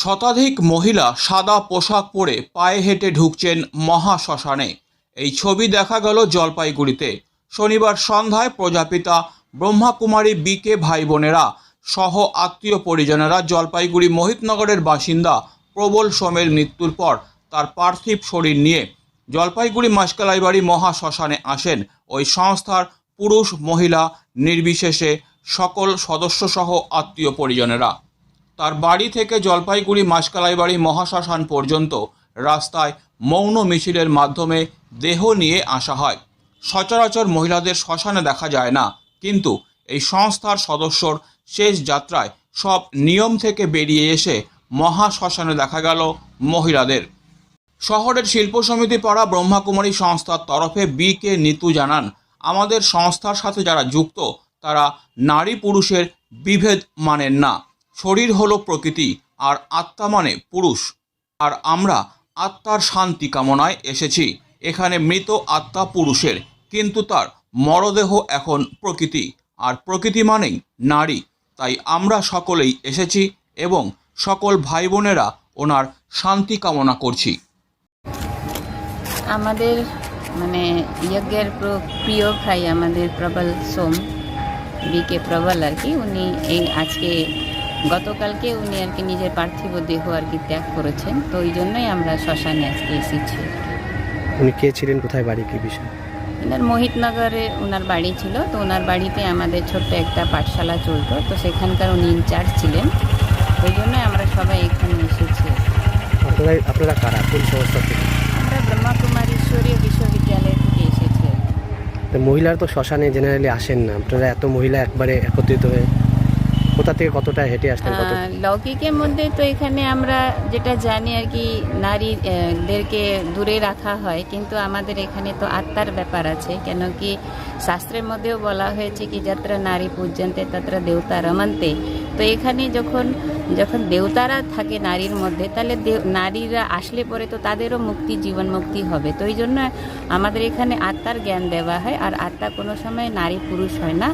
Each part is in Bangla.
শতাধিক মহিলা সাদা পোশাক পরে পায়ে হেঁটে ঢুকছেন মহাশ্মশানে। এই ছবি দেখা গেল জলপাইগুড়িতে। শনিবার সন্ধ্যায় প্রজাপিতা ব্রহ্মাকুমারী বিকে ভাই বোনেরা সহ আত্মীয় পরিজনেরা জলপাইগুড়ি মোহিতনগরের বাসিন্দা প্রবল সোমের মৃত্যুর পর তার পার্থিব শরীর নিয়ে জলপাইগুড়ি মাসকালাইবাড়ি মহাশ্মশানে আসেন ওই সংস্থার পুরুষ মহিলা নির্বিশেষে সকল সদস্যসহ আত্মীয় পরিজনেরা। তার বাড়ি থেকে জলপাইগুড়ি মাসকালাইবাড়ি মহাশ্মশান পর্যন্ত রাস্তায় মৌন মিছিলের মাধ্যমে দেহ নিয়ে আসা হয়। সচরাচর মহিলাদের শ্মশানে দেখা যায় না, কিন্তু এই সংস্থার সদস্যর শেষ যাত্রায় সব নিয়ম থেকে বেরিয়ে এসে মহাশ্মশানে দেখা গেল মহিলাদের। শহরের শিল্প সমিতি পাড়া ব্রহ্মাকুমারী সংস্থার তরফে বি কে নিতু জানান, আমাদের সংস্থার সাথে যারা যুক্ত, তারা নারী পুরুষের বিভেদ মানেন না। শরীর হলো প্রকৃতি, আর আত্মা মানে পুরুষ। আর আমরা আত্মার শান্তি কামনায় এসেছি। এখানে মৃত আত্মা পুরুষের, কিন্তু তার মরদেহ এখন প্রকৃতি। আর প্রকৃতি মানেই নারী। তাই আমরা সকলেই এসেছি এবং সকল ভাই বোনেরা ওনার শান্তি কামনা করছি। আমাদের মানে যজ্ঞের প্রিয় ভাই আমাদের প্রবল সোম বিকে প্রবল আর কি। উনি এই আজকে গতকালকে উনি আর কি নিজের পার্থিব দেহ আর কি ত্যাগ করেছেন তো ওই জন্যই আমরা শ্মশানে আজকে এসেছি উনি কে ছিলেন কোথায় বাড়ি কি বিষয়? ওনার মোহিতনগরে ওনার বাড়ি ছিল তো ওনার বাড়িতে আমাদের ছোট্ট একটা পাঠশালা চলতো তো সেখানকার উনি ইনচার্জ ছিলেন ওই জন্যই আমরা সবাই এখানে এসেছি। আপনারা আপনারা কারা? কোন সংস্থা থেকে? আমরা ব্রহ্মাকুমারীশ্বরী বিশ্ববিদ্যালয় থেকে এসেছি। তো মহিলারা তো শ্মশানে জেনারেলি আসেন না আপনারা এত মহিলা একবারে একত্রিত হয়ে কোথা থেকে কতটা হেঁটে আসতে কত লৌকিকের মধ্যে তো এখানে আমরা যেটা জানি আর কি, নারীদেরকে দূরে রাখা হয়, কিন্তু আমাদের এখানে তো আত্মার ব্যাপার আছে। কেন কি শাস্ত্রের মধ্যেও বলা হয়েছে কি, যাত্রা নারী পূজন্তে তত্র দেবতা রমন্তে তো এখানে যখন যখন দেবতারা থাকে নারীর মধ্যে, তাহলে নারীরা আসলে পরে তো তাদেরও মুক্তি, জীবন মুক্তি হবে। তো এই জন্য আমাদের এখানে আত্মার জ্ঞান দেওয়া হয়, আর আত্মা কোনো সময় নারী পুরুষ হয় না।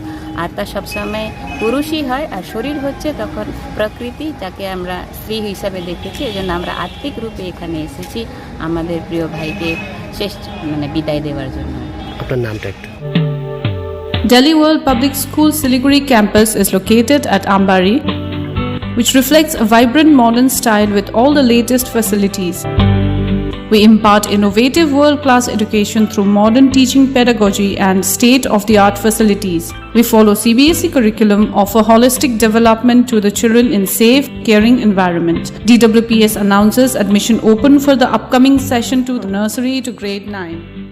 আত্মা সবসময় পুরুষই হয়, আর শরীর হচ্ছে তখন প্রকৃতি, যাকে আমরা স্ত্রী হিসাবে দেখেছি। এই জন্য আমরা আত্মিক রূপে এখানে এসেছি আমাদের প্রিয় ভাইকে শেষ মানে বিদায় দেওয়ার জন্য। আপনার নামটা একটু। Delhi World Public School Siliguri campus is located at Ambari, which reflects a vibrant modern style with all the latest facilities. We impart innovative world class education through modern teaching pedagogy and state of the art facilities. We follow CBSE curriculum, offer holistic development to the children in safe, caring environment. DWPS announces admission open for the upcoming session to the nursery to grade 9.